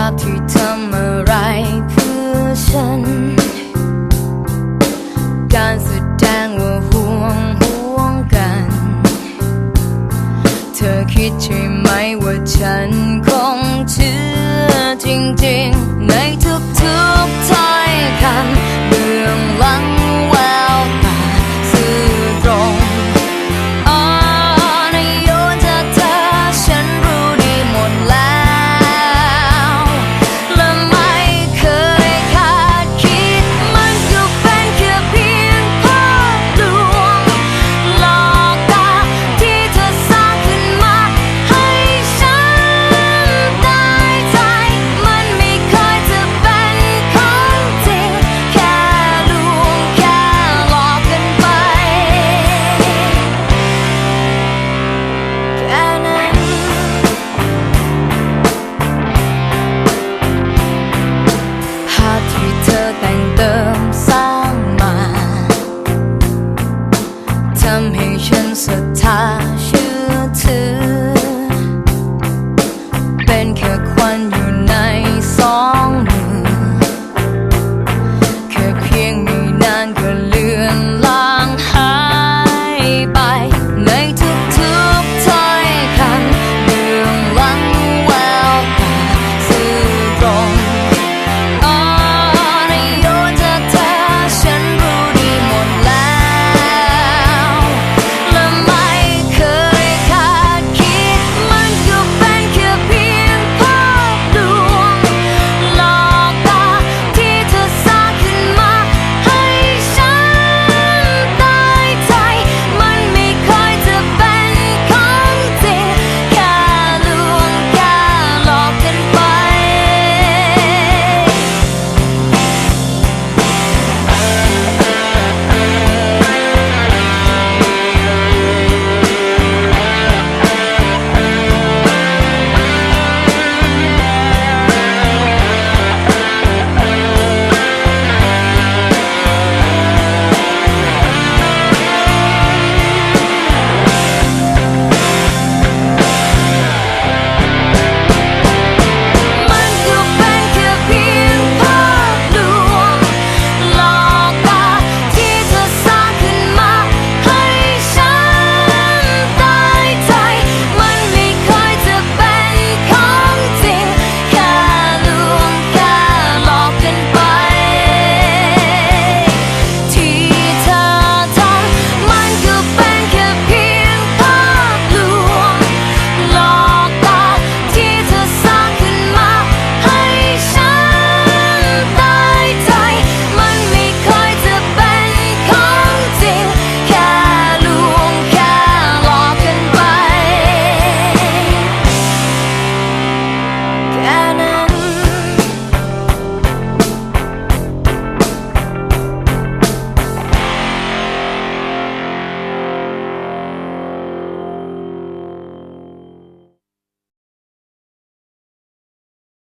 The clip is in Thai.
าพที่ทำอะไรเพื่อฉัน การแสดงว่าห่วงห่วงกัน เธอคิดใช่ไหมว่าฉันคงเชื่อจริงๆ ในทุกๆ